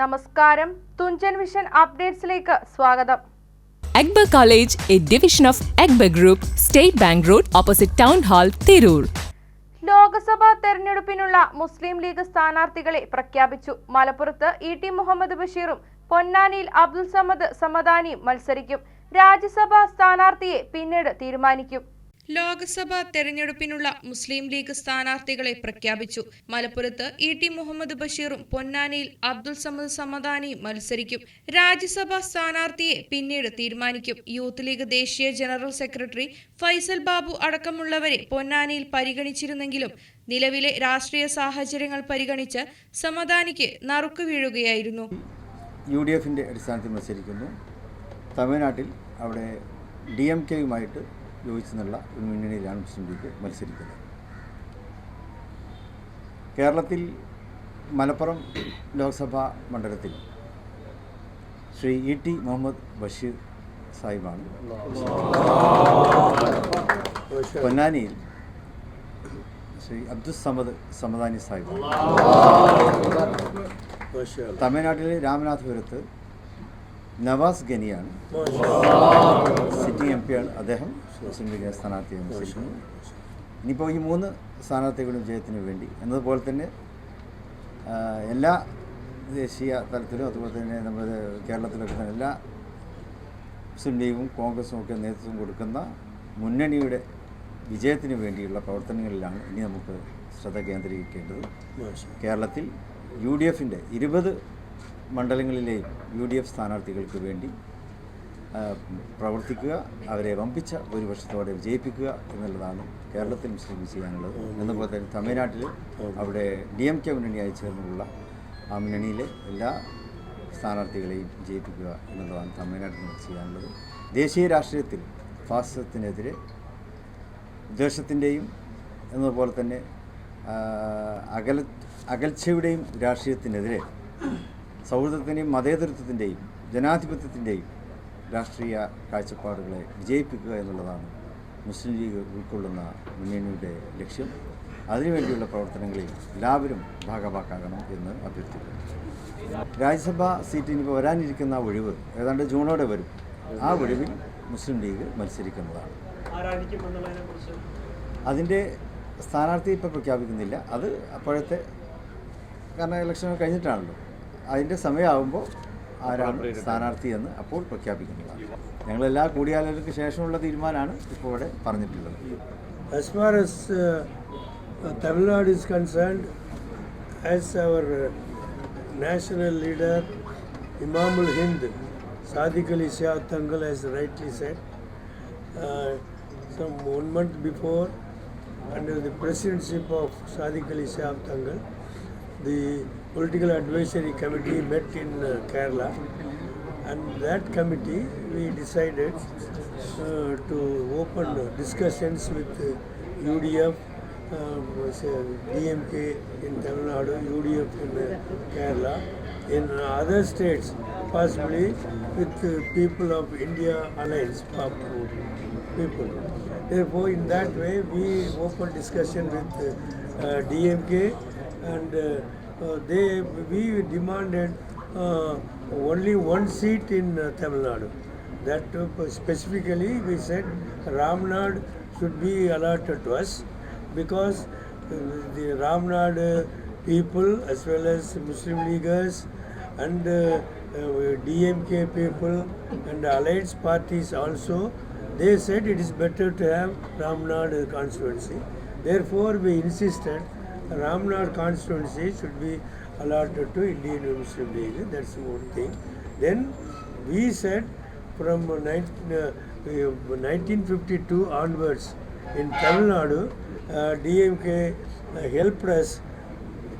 നമസ്കാരം. തുഞ്ചൻ വിഷൻ അപ്ഡേറ്റ്സിലേക്ക് സ്വാഗതം. Akbar college A division of Akbar group state bank road opposite town hall Tirur. Lok Sabha തെരഞ്ഞെടുപ്പിനുള്ള Muslim league സ്ഥാനാർത്ഥികളെ പ്രഖ്യാപിച്ചു. മലപ്പുറത്ത് ഇ ടി മുഹമ്മദ് ബഷീറും പൊന്നാനിയിൽ അബ്ദുൽ സമദ് സമദാനിയും മത്സരിക്കും. രാജ്യസഭാ സ്ഥാനാർത്ഥിയെ പിന്നീട് തീരുമാനിക്കും. ലോക്സഭാ തെരഞ്ഞെടുപ്പിനുള്ള മുസ്ലിം ലീഗ് സ്ഥാനാർത്ഥികളെ പ്രഖ്യാപിച്ചു. മലപ്പുറത്ത് ഇ ടി മുഹമ്മദ് ബഷീറും പൊന്നാനിയിൽ അബ്ദുൾ സമദ് സമദാനിയും മത്സരിക്കും. രാജ്യസഭാ സ്ഥാനാർത്ഥിയെ പിന്നീട് തീരുമാനിക്കും. യൂത്ത് ലീഗ് ദേശീയ ജനറൽ സെക്രട്ടറി ഫൈസൽ ബാബു അടക്കമുള്ളവരെ പൊന്നാനിയിൽ പരിഗണിച്ചിരുന്നെങ്കിലും നിലവിലെ രാഷ്ട്രീയ സാഹചര്യങ്ങൾ പരിഗണിച്ച് സമദാനിക്ക് നറുക്ക് വീഴുകയായിരുന്നു. യു ഡി എഫിന്റെ അടിസ്ഥാനത്തിൽ മത്സരിക്കുന്നു. തമിഴ്നാട്ടിൽ അവിടെ ഡി എം കെയുമായിട്ട് യോജിച്ചെന്നുള്ള ഒരു മുന്നണിയിലാണ് മുസ്ലിം ലീഗ് മത്സരിക്കുന്നത്. കേരളത്തിൽ മലപ്പുറം ലോക്സഭാ മണ്ഡലത്തിൽ ശ്രീ ഇ ടി മുഹമ്മദ് ബഷീർ സാഹിബാണ്. പൊന്നാനിയിൽ ശ്രീ അബ്ദുൽ സമദ് സമദാനി സാഹിബാണ്. തമിഴ്നാട്ടിലെ രാമനാഥപുരത്ത് നവാസ് ഗനിയാണ്. സിറ്റിംഗ് എം പിയാണ് അദ്ദേഹം ലീഗ് സ്ഥാനാർത്ഥിയെ മത്സരിക്കുന്നു ഇനിയിപ്പോൾ ഈ മൂന്ന് സ്ഥാനാർത്ഥികളും വിജയത്തിന് വേണ്ടി എന്നതുപോലെ തന്നെ എല്ലാ ദേശീയ തലത്തിലും അതുപോലെ തന്നെ നമ്മുടെ കേരളത്തിലൊക്കെ തന്നെ എല്ലാ മുസ്ലിം ലീഗും കോൺഗ്രസും ഒക്കെ നേതൃത്വം കൊടുക്കുന്ന മുന്നണിയുടെ വിജയത്തിന് വേണ്ടിയുള്ള പ്രവർത്തനങ്ങളിലാണ് ഇനി നമുക്ക് ശ്രദ്ധ കേന്ദ്രീകരിക്കേണ്ടത്. കേരളത്തിൽ യു ഡി എഫിന്റെ ഇരുപത് മണ്ഡലങ്ങളിലെയും യു ഡി എഫ് സ്ഥാനാർത്ഥികൾക്ക് വേണ്ടി പ്രവർത്തിക്കുക അവരെ വമ്പിച്ച വർഷത്തോടെ വിജയിപ്പിക്കുക എന്നുള്ളതാണ് കേരളത്തിൽ മുസ്ലിം ചെയ്യാനുള്ളത് എന്നപോലെ തന്നെ തമിഴ്നാട്ടിൽ അവിടെ ഡി എം കെ മുന്നണിയായി ചേർന്നുള്ള ആ മുന്നണിയിലെ എല്ലാ സ്ഥാനാർത്ഥികളെയും വിജയിപ്പിക്കുക എന്നുള്ളതാണ് തമിഴ്നാട്ടിൽ നിന്ന് ചെയ്യാനുള്ളത്. ദേശീയ രാഷ്ട്രീയത്തിൽ ഫാസിസത്തിനെതിരെ ദ്വേഷത്തിന്റെയും എന്നതുപോലെ തന്നെ അകൽ അകല അകൽച്ചയുടെയും രാഷ്ട്രീയത്തിനെതിരെ സൗഹൃദത്തിന്റെയും മതേതരത്വത്തിന്റെയും ജനാധിപത്യത്തിന്റെയും രാഷ്ട്രീയ കാഴ്ചപ്പാടുകളെ വിജയിപ്പിക്കുക എന്നുള്ളതാണ് മുസ്ലിം ലീഗ് ഉൾക്കൊള്ളുന്ന മുന്നണിയുടെ ലക്ഷ്യം. അതിനുവേണ്ടിയുള്ള പ്രവർത്തനങ്ങളിൽ എല്ലാവരും ഭാഗമാക്കാകണം എന്ന് അഭ്യർത്ഥിക്കുന്നു. രാജ്യസഭാ സീറ്റിന് ഇപ്പോൾ വരാനിരിക്കുന്ന ഒഴിവ് ഏതാണ്ട് ജൂണോടെ വരും. ആ ഒഴിവിൽ മുസ്ലിം ലീഗ് മത്സരിക്കുന്നതാണ്. അതിന്റെ സ്ഥാനാർത്ഥി ഇപ്പോൾ പ്രഖ്യാപിക്കുന്നില്ല. അത് അപ്പോഴത്തെ കാരണം ഇലക്ഷൻ കഴിഞ്ഞിട്ടാണല്ലോ. അതിന്റെ സമയമാകുമ്പോൾ ആരാണ് സ്ഥാനാർത്ഥി എന്ന് അപ്പോൾ പ്രഖ്യാപിക്കുന്നതാണ് ഞങ്ങളെല്ലാ കൂടിയാലോചനയ്ക്ക് ശേഷമുള്ള തീരുമാനമാണ് ഇപ്പോൾ ഇവിടെ പറഞ്ഞിട്ടുള്ളത് As far as uh, uh, Tamil Nadu is concerned, as our uh, national leader Imamul Hind, Sadiq Ali Shah Tangal has rightly said, uh, some one month before, under the presidency of Sadiq Ali Shah Tangal, the political advisory committee met in uh, Kerala and that committee we decided uh, to open uh, discussions with uh, UDF, um, say, DMK in Tamil Nadu, UDF in uh, Kerala, in other states, possibly with uh, people of India Alliance people. Therefore, in that way, we open discussion with uh, uh, DMK and uh, uh, they we demanded uh, only one seat in uh, Tamil Nadu. That uh, specifically we said Ramnad should be allotted to us because uh, the Ramnad uh, people as well as Muslim Leaguers and uh, uh, DMK people and allied parties also they said it is better to have Ramnad uh, constituency. Therefore, we insisted Ramnad constituency should be allotted to Indian Muslim League. That's one thing. Then we said from uh, 19, uh, uh, 1952 onwards in Tamil Nadu, uh, DMK uh, helped us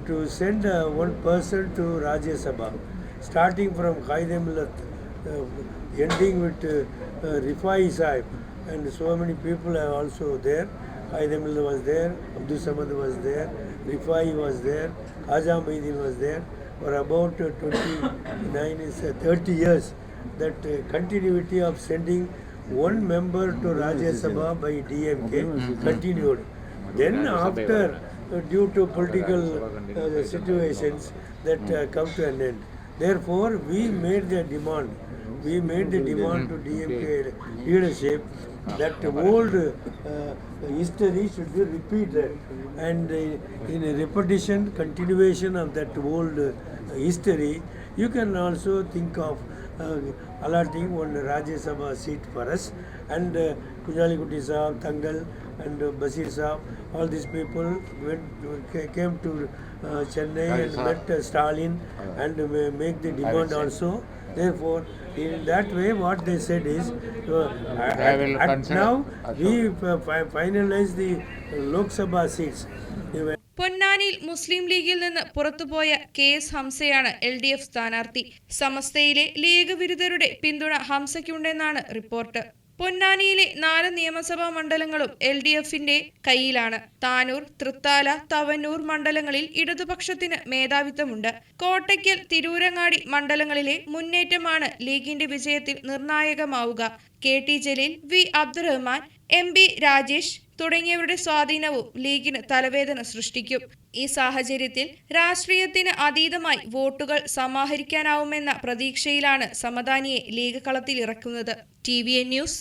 to send uh, one person to Rajya Sabha, starting from Qaidam uh, ending with uh, uh, Rifai and so many people are also there. Qaidam was there, Abdul Samad was there, Rifai was there, Azam Maidin was there. For about uh, 29 is uh, 30 years, that uh, continuity of sending one member to Rajya Sabha by DMK continued. Then after, uh, due to political uh, situations, that uh, come to an end. Therefore, we made the demand. We made the demand to DMK leadership that old uh, history should be repeated, and uh, in a repetition, continuation of that old uh, history, you can also think of uh, allotting one Rajya Sabha seat for us, and uh, Kujali Kuti Saab, Tangal, and uh, Basir Saab, all these people went came to uh, Chennai and met uh, Stalin and uh, make the demand also. Therefore, in that way what they said is uh, I will at now we uh, finalize the Lok Sabha seats. പൊന്നാനിയിൽ മുസ്ലിം ലീഗിൽ നിന്ന് പുറത്തുപോയ K S ഹംസയാണ് L D F സ്ഥാനാർത്ഥി. സമസ്തയിലെ league വിരുദ്ധരുടെ പിന്തുണ ഹംസയ്ക്കുണ്ടെന്നാണ് report. പൊന്നാനിയിലെ നാല് നിയമസഭാ മണ്ഡലങ്ങളും എൽ ഡി എഫിന്റെ കയ്യിലാണ്. താനൂർ തൃത്താല തവന്നൂർ മണ്ഡലങ്ങളിൽ ഇടതുപക്ഷത്തിന് മേധാവിത്വമുണ്ട്. കോട്ടയ്ക്കൽ തിരൂരങ്ങാടി മണ്ഡലങ്ങളിലെ മുന്നേറ്റമാണ് ലീഗിന്റെ വിജയത്തിൽ നിർണായകമാവുക. K T Jaleel V Abdurahman M B Rajesh തുടങ്ങിയവരുടെ സ്വാധീനവും ലീഗിന് തലവേദന സൃഷ്ടിക്കും. ഈ സാഹചര്യത്തിൽ രാഷ്ട്രീയത്തിന് അതീതമായി വോട്ടുകൾ സമാഹരിക്കാനാവുമെന്ന പ്രതീക്ഷയിലാണ് സമദാനിയെ ലീഗ് കളത്തിലിറക്കുന്നത്. T V news